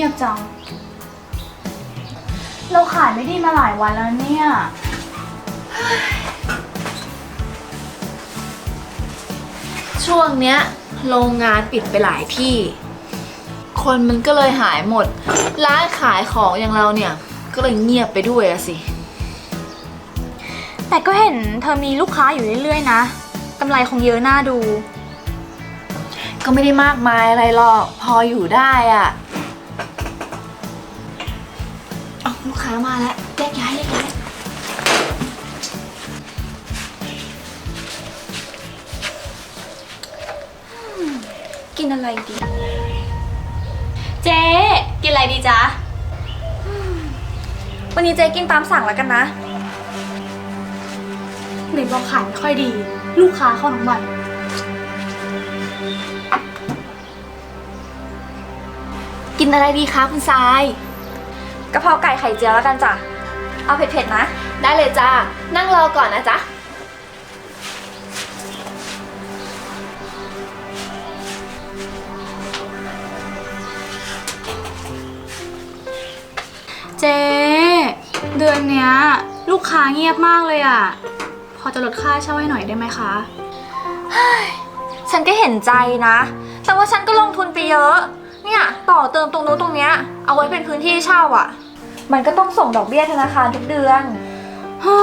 คนมันเงียบจัง เราขายไม่ดีมาหลายวันแล้วเนี่ย ช่วงเนี้ยโรงงานปิดไปหลายที่ คนมันก็เลยหายหมด ร้านขายของอย่างเราเนี่ย ก็เลยเงียบไปด้วยอะสิ แต่ก็เห็นเธอมีลูกค้าอยู่เรื่อยๆนะกำไรคงเยอะน่าดู ก็ไม่ได้มากมายอะไรหรอก พออยู่ได้อะ ค้ามาแล้วแยกย้ายแยกย้ายกินอะไรดี เจ๊กินอะไรดีจ๊ะวันนี้เจ๊กินตามสั่งแล้วกันนะหรือบอกขายไม่ค่อยดี ลูกค้าเข้าทั้งวันกินอะไรดีคะคุณทราย กะเพราไก่ไข่เจียวแล้วกันจ้ะ เอาเผ็ดๆนะ ได้เลยจ้า นั่งรอก่อนนะจ๊ะ เจ๊เดือนเนี้ย ลูกค้าเงียบมากเลยอะ่ะ พอจะลดค่าเช่าให้หน่อยได้ไหมคะ ฉันก็เห็นใจนะ แต่ว่าฉันก็ลงทุนไปเยอะ เนี่ยต่อเติมตรงนู้นตรงเนี้ยเอาไว้เป็นพื้นที่เช่าอะ มันก็ต้องส่งดอกเบี้ยธนาคารทุกเดือนฮ่า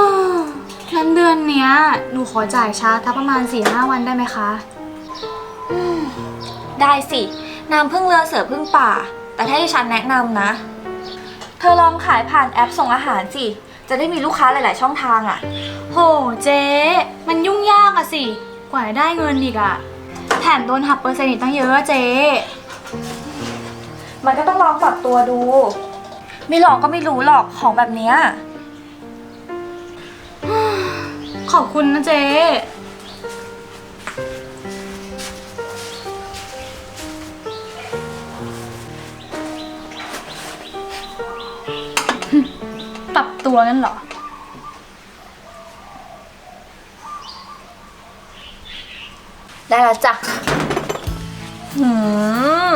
งั้นเดือนเนี้ย หนูขอจ่ายช้าทักประมาณ4ี่ห้าวันได้ไหมคะ ได้สิน้ำพึ่งเรือเสือพึ่งป่า แต่ถ้าให้ฉันแนะนำนะ เธอลองขายผ่านแอปส่งอาหารสิ จะได้มีลูกค้าหลาย ๆ ช่องทางอะ โหเจ๊ มันยุ่งยากอะสิ กว่าจะได้เงินอีกอะแถมโดนหักเปอร์เซ็นต์อีกตั้งเยอะอะเจ๊ มันก็ต้องลองปรับตัวดู ไม่ลองก็ไม่รู้หรอกของแบบเนี้ย ขอบคุณนะเจ๊ปรับตัวงั้นเหรอ ได้แล้วจ้ะ หืม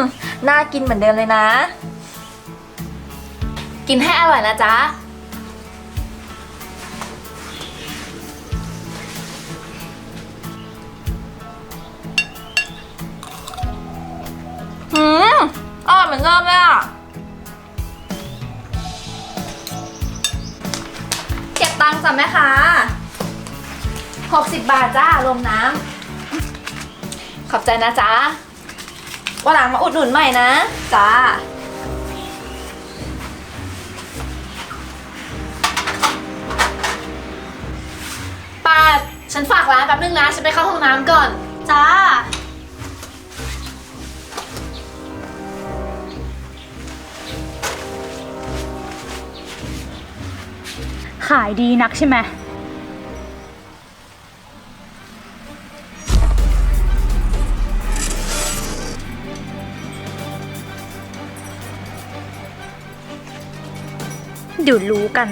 น่ากินเหมือนเดิมเลยนะ กินให้อร่อยนะจ๊ะ หืมอร่อยเหมือนเดิมเลยอะ เก็บตังค์จ้ะแม่ค้า60 บาทจ้ารวมน้ำ ขอบใจนะจ๊ะ วันหลังมาอุดหนุนใหม่นะ จ้า ป้า ฉันฝากร้านแป๊บนึงนะ ฉันไปเข้าห้องน้ำก่อน จ้า ขายดีนักใช่ไหม ดี๋ยวรู้กัน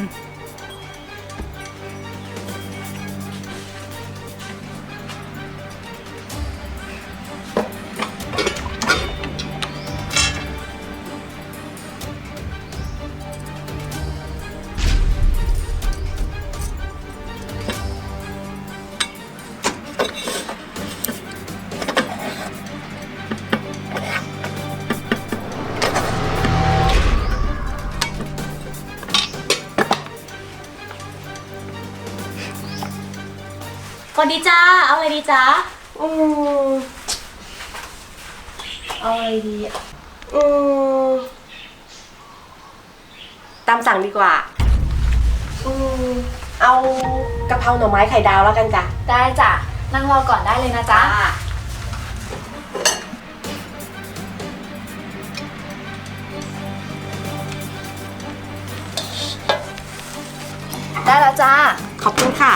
ดีจ้า เอาอะไรดีจ้าอืมเอาอะไรดีอะอืมตามสั่งดีกว่า อืมเอากะเพราหน่อไม้ไข่ดาวแล้วกันจ้ะได้จ้ะ นั่งรอก่อนได้เลยนะจ๊ะ ได้แล้วจ้า ขอบคุณค่ะ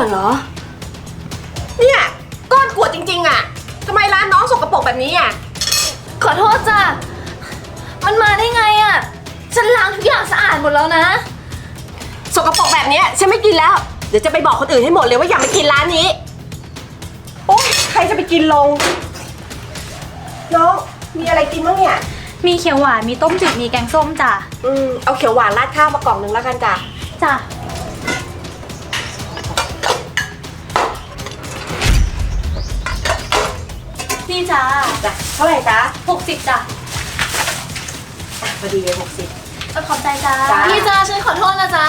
วดเหรอ เนี่ยก้อนกรวดจริง ๆ อะทำไมร้านน้องสกปรกแบบนี้อะ ขอโทษจ้ะ มันมาได้ไงอะ่ะ ฉันล้างทุกอย่างสะอาดหมดแล้วนะ สกปรกแบบเนี้ยฉันไม่กินแล้ว เดี๋ยวจะไปบอกคนอื่นให้หมดเลยว่าอย่ามากินร้านนี้ โอ๊ยใครจะไปกินลง น้องมีอะไรกินบ้างเนี่ย มีเขียวหวาน มีต้มจืด มีแกงส้มจ้ะ อืมเอาเขียวหวานราดข้าวมากล่องหนึ่งแล้วกันจ้ะ จ้ะ นี่จ้าจ้ะเท่าไหร่จ๊ะหกสิบจ้ะอะพอดีเลยหกสิบ เออขอบใจจ้าจ้า พี่จ้าฉันขอโทษนะจ๊ะ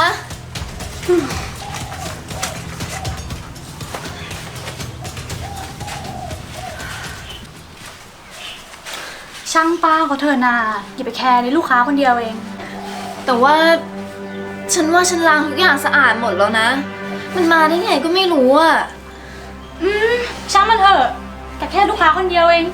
ช่างป้าเขาเธอะนาอย่าไปแคร์ในลูกค้าคนเดียวเอง แต่ว่า ฉันว่าฉันล้างทุกอย่างสะอาดหมดแล้วนะ มันมาได้ไงก็ไม่รู้อะอืมช่างมันเถอะ แต่แค่ลูกค้าคนเดียวเอง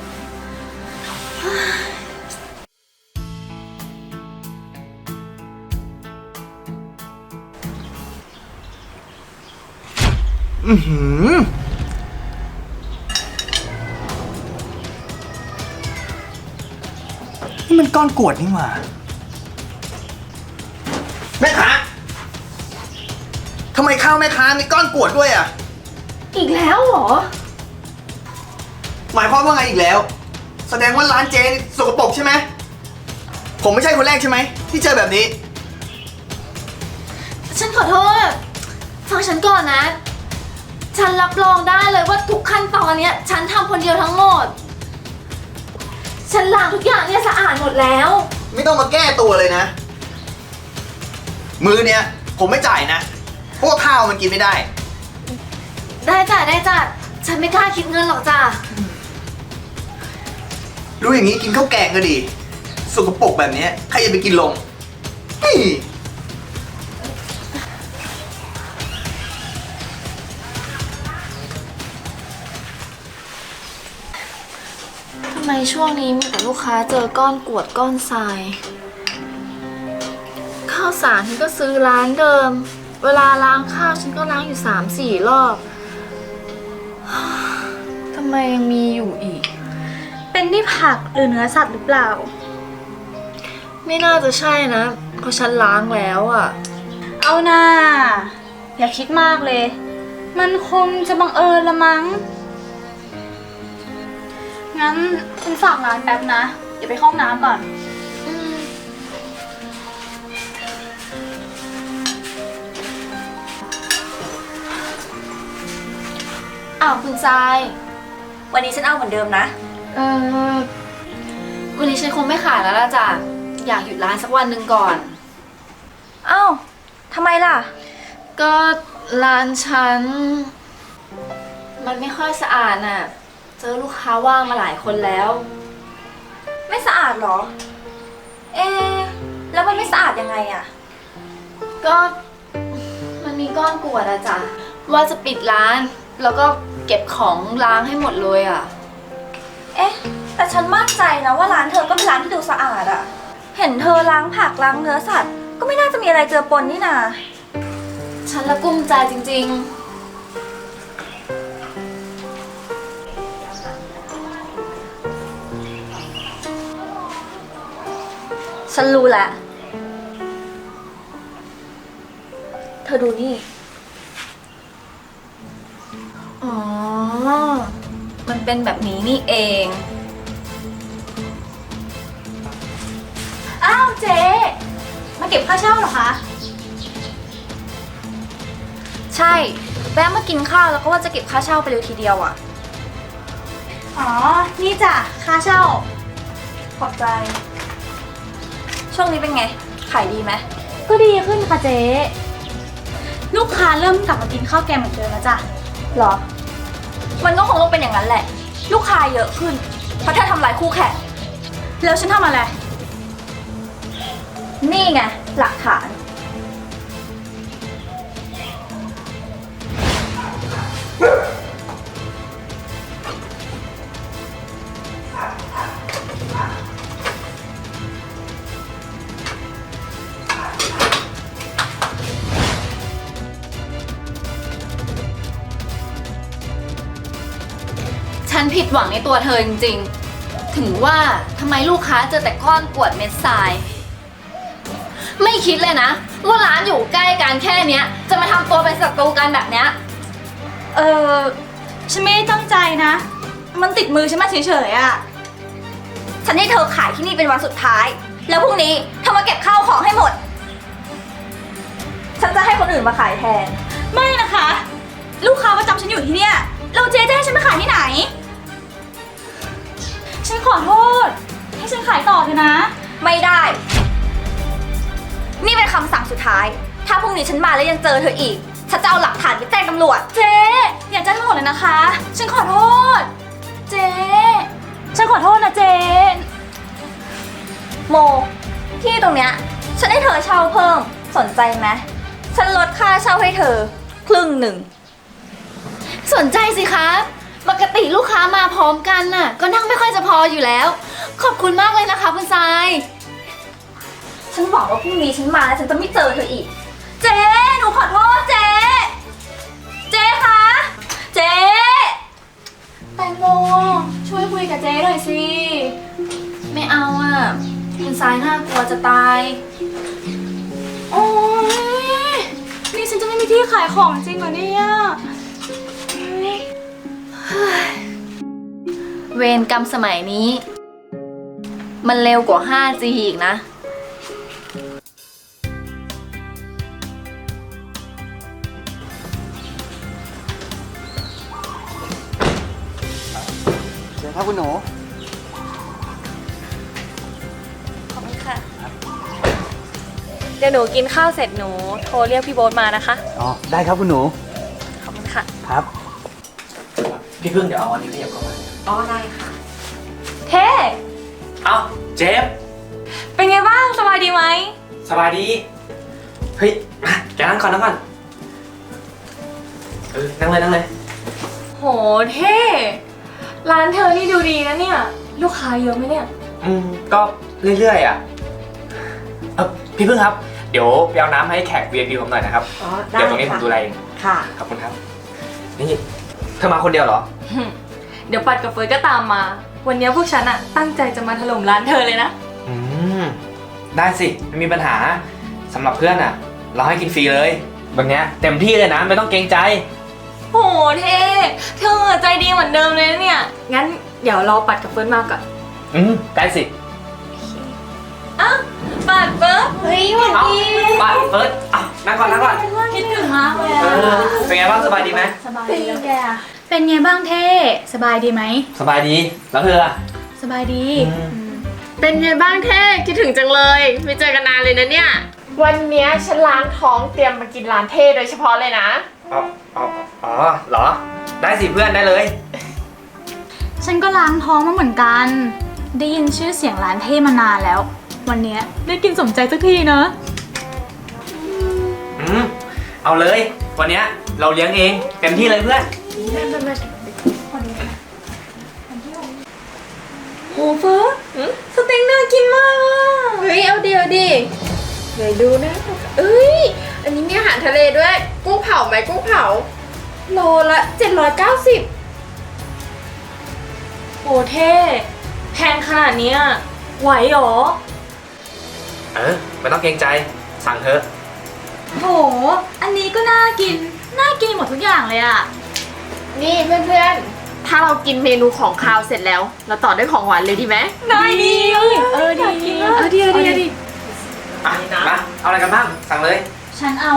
อือหือ นี่มันก้อนกรวดนี่หว่าแม่ค้าทำไมข้าวแม่ค้ามีก้อนกรวดด้วยอะ อีกแล้วเหรอ หมายความว่าไงอีกแล้ว แสดงว่าร้านเจนี่สกปรกใช่ไหม ผมไม่ใช่คนแรกใช่ไหม ที่เจอแบบนี้ ฉันขอโทษ ฟังฉันก่อนนะ ฉันรับรองได้เลยว่าทุกขั้นตอนเนี้ย ฉันทำคนเดียวทั้งหมด ฉันล้างทุกอย่างเนี่ยสะอาดหมดแล้ว ไม่ต้องมาแก้ตัวเลยนะ มือเนี้ยผมไม่จ่ายนะพวกข้าวมันกินไม่ได้ ได้จ้ะได้จ้ะฉันไม่กล้าคิดเงินหรอกจ้ะ รู้อย่างนี้กินข้าวแกงก็ดีสกปรกแบบนี้ใครจะไปกินลงเฮ้ยทำไมช่วงนี้มีแต่ลูกค้าเจอก้อนกรวดก้อนทราย ข้าวสารฉันก็ซื้อร้านเดิม เวลาล้างข้าวฉันก็ล้างอยู่สามสี่รอบทำไมยังมีอยู่อีก เป็นที่ผักหรือเนื้อสัตว์หรือเปล่า ไม่น่าจะใช่นะเพราะฉันล้างแล้วอะ่ะ เอาน่าอย่าคิดมากเลย มันคงจะบังเอิญละมั้ง งั้นฉันฝากร้านแป๊บนะเดี๋ยวไปเข้าห้องน้ำก่อนอืมอ้าวคุณทราย วันนี้ฉันเอาเหมือนเดิมนะ เออวันนี้ฉันคงไม่ขายแล้วล่ะจ้ะ อยากหยุดร้านสักวันหนึ่งก่อน เอ้าทำไมล่ะ ก็ร้านฉัน มันไม่ค่อยสะอาดน่ะ เจอลูกค้าว่างมาหลายคนแล้ว ไม่สะอาดเหรอ เอะแล้วมันไม่สะอาดยังไงอะก็มันมีก้อนกรวดอะจ้ะ ว่าจะปิดร้าน แล้วก็เก็บของล้างให้หมดเลยอะ เอ๊ะ แต่ฉันมั่นใจนะว่าร้านเธอก็เป็นร้านที่ดูสะอาดอะเห็นเธอล้างผักล้างเนื้อสัตว์ ก็ไม่น่าจะมีอะไรเจอปนนี่นา ฉันละกุ้มใจจริงฉันรู้แหละ เธอดูนี่ๆอ๋อ มันเป็นแบบนี้นี่เอง อ้าวเจ๊มาเก็บค่าเช่าเหรอคะ ใช่แวะมากินข้าวแล้วก็ว่าจะเก็บค่าเช่าไปเลยทีเดียวอะอ๋อ นี่จ้ะค่าเช่า ขอบใจ ช่วงนี้เป็นไง ขายดีไหม ก็ดีขึ้นค่ะเจ๊ ลูกค้าเริ่มกลับมากินข้าวแกงเหมือนเดิมแล้วจ้ะ หรอ มันก็คงต้องเป็นอย่างนั้นแหละ ลูกค้าเยอะขึ้น เพราะเธอทำลายคู่แข่งแล้วฉันทำอะไร นี่ไงหลักฐานน ฉันผิดหวังในตัวเธอจริงๆ ถึงว่าทำไมลูกค้าเจอแต่ก้อนกรวดเม็ดทราย ไม่คิดเลยนะ ว่าร้านอยู่ใกล้กันแค่เนี้ย จะมาทำตัวเป็นศัตรูกันแบบเนี้ย เออฉันไม่ได้ตั้งใจนะ มันติดมือฉันมาเฉยๆอะฉันให้เธอขายที่นี่เป็นวันสุดท้าย แล้วพรุ่งนี้เธอมาเก็บข้าวของให้หมด ฉันจะให้คนอื่นมาขายแทน ไม่นะคะ ลูกค้าประจำฉันอยู่ที่เนี่ยเราเจ๊จะให้ฉันไปขายที่ไหน ฉันขอโทษ ให้ฉันขายต่อเถอะนะ ไม่ได้ นี่เป็นคำสั่งสุดท้าย ถ้าพรุ่งนี้ฉันมาแล้วยังเจอเธออีก ฉันจะเอาหลักฐานไปแจ้งตำรวจ เจ๊อย่าแจ้งตำรวจเลยนะคะ ฉันขอโทษ เจ๊ฉันขอโทษนะเจ๊โม ที่ตรงเนี้ย ฉันให้เธอเช่าเพิ่ม สนใจไหมฉันลดค่าเช่าให้เธอ ครึ่งหนึ่ง สนใจสิคะ ปกติลูกค้ามาพร้อมกันน่ะ ก็นั่งไม่ค่อยจะพออยู่แล้ว ขอบคุณมากเลยนะคะคุณทราย ฉันหวังว่าพรุ่งนี้ฉันมาแล้วฉันจะไม่เจอเธออีก เจ๊หนูขอโทษเจ๊ เจ๊คะ เจ๊ แตงโมช่วยคุยกับเจ๊หน่อยสิ ไม่เอาอะคุณทรายน่ากลัวจะตาย โอ้ยนี่ฉันจะไม่มีที่ขายของจริงเหรอเนี่ย เวรกรรมสมัยนี้ มันเร็วกว่า 5G อีกนะเชิญครับคุณหนู ขอบคุณค่ะ เดี๋ยวหนูกินข้าวเสร็จหนู โทรเรียกพี่โบ๊ทมานะคะ อ๋อ ได้ครับคุณหนู ขอบคุณค่ะ ครับ พี่พึ่งเดี๋ยวเอาอันนี้ขยับเข้ามาอ๋อได้ค่ะ เท่เอ้าเจฟเป็นไงบ้างสบายดีไหม สบายดี เฮ้ยมาแกนั่งก่อนนั่งก่อนเออนั่งเลยนั่งเลย โหเท่ร้านเธอนี่ดูดีนะเนี่ย ลูกค้าเยอะไหมเนี่ย อืมก็เรื่อยๆอะเออพี่พึ่งครับ เดี๋ยวไปเอาน้ำให้แขก VIP ผมหน่อยนะครับ อ๋อได้เดี๋ยวตรงนี้ผมค่ะดูแลเองค่ะ ขอบคุณครับ นี่ เธอมาคนเดียวเหรอ เดี๋ยวปัดกับเฟิร์สก็ตามมา วันนี้พวกฉันอะตั้งใจจะมาถล่มร้านเธอเลยนะ อืม ได้สิ ไม่มีปัญหาสำหรับเพื่อนอะ เราให้กินฟรีเลยแบบเนี้ยเต็มที่เลยนะ ไม่ต้องเกรงใจ โหเท่เธอใจดีเหมือนเดิมเลยนะเนี่ย งั้นเดี๋ยวรอปัดกับเฟิร์สมาก่อนอืม ได้สิอ้าวปัดเฟิร์สเฮ้ยหวันเอ้าดีไปเฟิร์สเอ้า นั่งก่อนนั่งก่อนคิดถึงมากเลยเออะอเป็นไงบ้างสบายดีไหมสบายดีแล้วแกเป็นไงบ้างเท่สบายดีไหม สบายดี แล้วเธออะสบายดี เป็นไงบ้างเท่คิดถึงจังเลย ไม่เจอกันนานเลยนะเนี่ย วันเนี้ยฉันล้างท้องเตรียมมากินร้านเท่โดยเฉพาะเลยนะ อ๋ออ๋ออ๋อเหรอ ได้สิเพื่อนได้เลย ฉันก็ล้างท้องมาเหมือนกัน ได้ยินชื่อเสียงร้านเท่มานานแล้ว วันเนี้ยได้กินสมใจสักทีเนอะอืม เอาเลย วันเนี้ยเราเลี้ยงเองเต็มที่เลยเพื่อนโหเฟิร์สสเต็กน่ากินมากอะเฮ้ยเอาเดียวดิไหนดูนะเอ้ย อันนี้มีอาหารทะเลด้วย กุ้งเผาไหมกุ้งเผา โลละ 790โหเท่แพงขนาดเนี้ยไหวเหรอ เออไม่ต้องเกรงใจ สั่งเถอะ โห อันนี้ก็น่ากิน น่ากินหมดทุกอย่างเลยอะนี่เพื่อนๆ ถ้าเรากินเมนูของคาวเสร็จแล้ว เราต่อด้วยของหวานเลยดีไหมได้ดีเออดีเออดีดีดีอะมาเอาอะไรกันบ้าง สั่งเลย ฉันเอา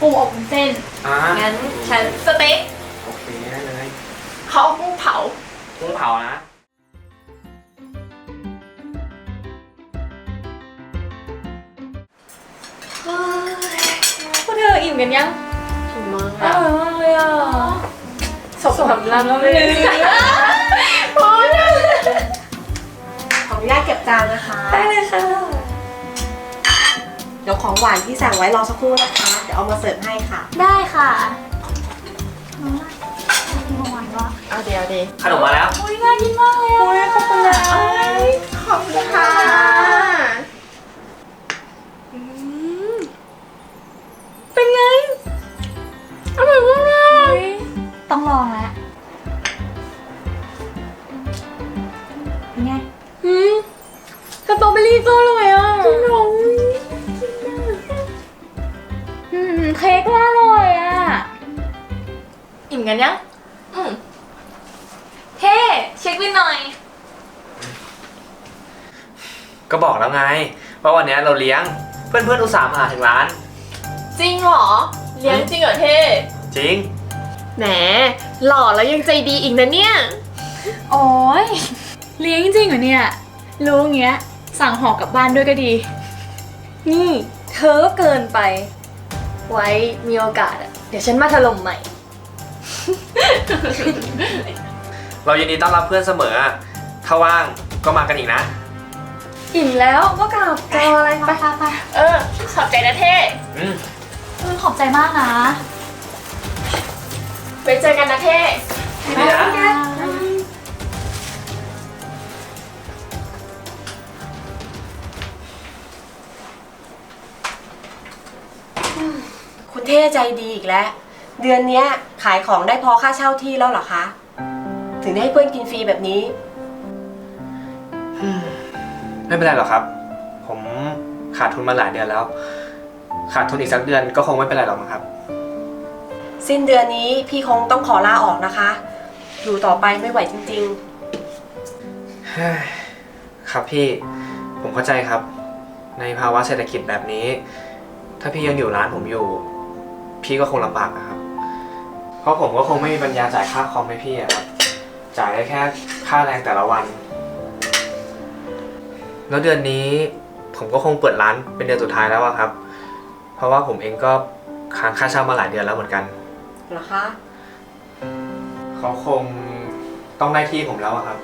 ปูอบวุ้นเส้น อ่างั้นฉันสเต็กโอเคได้เลยเขาเอากุ้งเผากุ้งเผานะพวกเธอ อิ่มกันยังถูกมั้งอร่อยมากเลยอะสมสำรับเลยขออนุญาตเก็บจานนะคะ ได้เลยค่ะ เดี๋ยวของหวานที่สั่งไว้รอสักครู่นะคะ เดี๋ยวเอามาเสิร์ฟให้ค่ะ ได้ค่ะน้องกินของหวานวะเอาเดี๋ยวดิขนมมาแล้ว อุ้ยน่ากินมากเลยอะขอบคุณนะขอบคุณค่ะ เป็นไง อร่อยมากเลยต้องลองแล้วเป็นไงอืมสตรอเบอรี่ก็อร่อยอะขนมอืมเค้กก็อร่อยอะ อิ่มกันยัง อืมเท่เช็คบิหน่อย ก็บอกแล้วไงว่าวันนี้เราเลี้ยง เพื่อนๆอุตส่าห์มาถึงร้าน จริงเหรอ เลี้ยงจริงเหรอเท่จริง แหมหล่อแล้วยังใจดีอีกนะเนี่ย โอ้ยเลี้ยงจริงเหรอเนี่ย รู้เงี้ย สั่งห่อกลับบ้านด้วยก็ดี นี่ เธอก็เกินไป ไว้มีโอกาสอะเดี๋ยวฉันมาถล่มใหม่ เรายินดีต้อนรับเพื่อนเสมอ ถ้าว่างก็มากันอีกนะ อิ่มแล้วก็กลับจออะไรไปไปไปเออ ขอบใจนะเท่อืม เออขอบใจมากนะไปเจอกันนะเท่ดีนะ คุณเท่ใจดีอีกแล้ว เดือนเนี้ยขายของได้พอค่าเช่าที่แล้วเหรอคะ ถึงได้ให้เพื่อนกินฟรีแบบนี้ ไม่เป็นไรหรอกครับ ผมขาดทุนมาหลายเดือนแล้ว ขาดทุนอีกสักเดือนก็คงไม่เป็นไรหรอกมั้งครับ สิ้นเดือนนี้พี่คงต้องขอลาออกนะคะ อยู่ต่อไปไม่ไหวจริง เฮ้ยครับพี่ผมเข้าใจครับ ในภาวะเศรษฐกิจแบบนี้ ถ้าพี่ยังอยู่ร้านผมอยู่ พี่ก็คงลำบากนะครับ เพราะผมก็คงไม่มีปัญญาจ่ายค่าคอมให้พี่อะครับจ่ายได้แค่ค่าแรงแต่ละวัน แล้วเดือนนี้ผมก็คงเปิดร้านเป็นเดือนสุดท้ายแล้วอะครับเพ ราะว่าผมเองก็ค้างค่าเช่ามาหลายเดือนแล้วเหมือนกันๆเหรอคะ เขาคงต้องได้ที่ผมแล้วอะครับ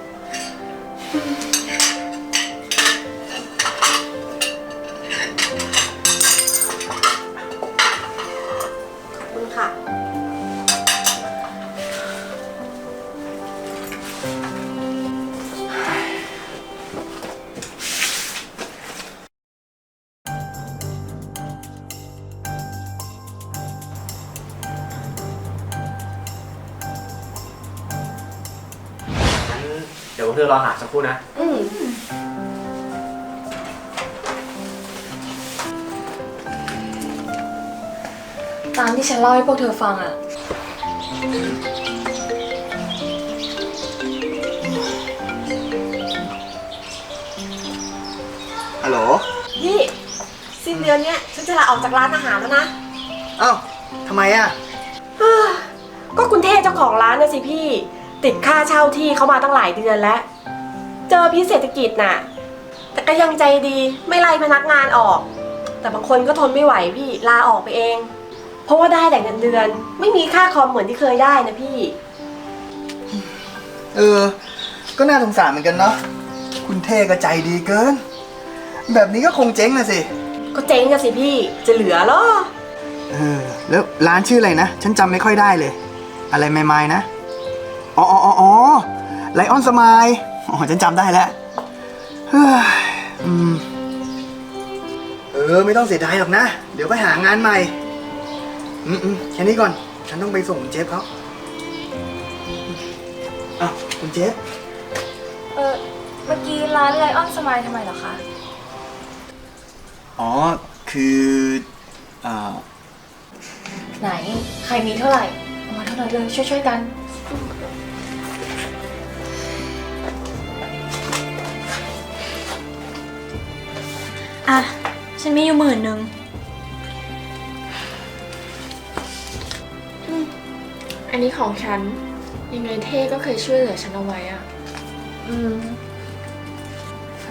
เดี๋ยวผมเธอรอหาสักครู่นะ อืมตามที่ฉันเล่าให้พวกเธอฟังอะฮัลโหล นี่สิ้นเดือนเนี้ยฉันจะลาออกจากร้านอาหารแล้วนะเอ้าทำไมอะก็คุณเท่เจ้าของร้านนะสิพี่ ติดค่าเช่าที่เขามาตั้งหลายเดือนแล้ว เจอพิษเศรษฐกิจน่ะ แต่ก็ยังใจดีไม่ไล่พนักงานออก แต่บางคนก็ทนไม่ไหวพี่ลาออกไปเอง เพราะว่าได้แต่เงินเดือน ไม่มีค่าคอมเหมือนที่เคยได้นะพี่ เออ ก็น่าสงสารเหมือนกันเนาะ คุณเท่ก็ใจดีเกิน แบบนี้ก็คงเจ๊งนะสิ ก็เจ๊งกันสิพี่จะเหลือเหรอ เออ แล้วร้านชื่ออะไรนะ ฉันจำไม่ค่อยได้เลย อะไรไม่ไม่นะ อ๋ออ๋ออ๋อไลออนสมายอ๋อฉันจำได้แล้วเฮ้ยอืมเออ ไม่ต้องเสียดายหรอกนะ เดี๋ยวไปหางานใหม่ อืมอืมแค่นี้ก่อน ฉันต้องไปส่งคุณเจฟเขาอ้าวคุณเจฟ เออเมื่อกี้ร้านไลออนสมายทำไมเหรอคะ อ๋อ คืออ่า ไหน ใครมีเท่าไหร่เอามาเท่านั้นเลย ช่วยๆกัน อะ ฉันมีอยู่หมื่นหนึ่งอันนี้ของฉัน ยังไงเท่ก็เคยช่วยเหลือฉันเอาไว้อะอืมพ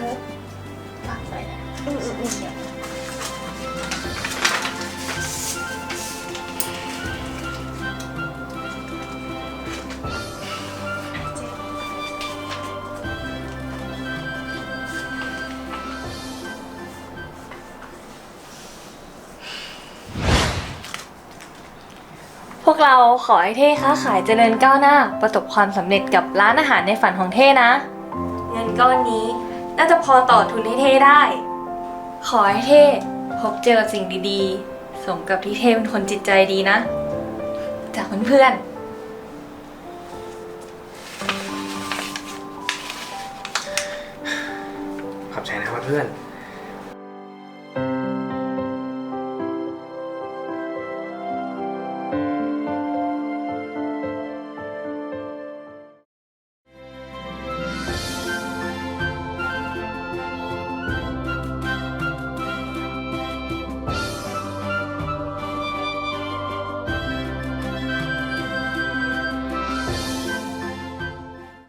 วกเราขอให้เท่ค้าขายเจริญก้าวหน้า ประสบความสำเร็จกับร้านอาหารในฝันของเท่นะ เงินก้อนนี้น่าจะพอต่อทุนให้เท่ได้ ขอให้เท่พบเจอสิ่งดีๆ สมกับที่เท่เป็นคนจิตใจดีนะ จากเพื่อนๆขอบใจนะครับเพื่อนๆ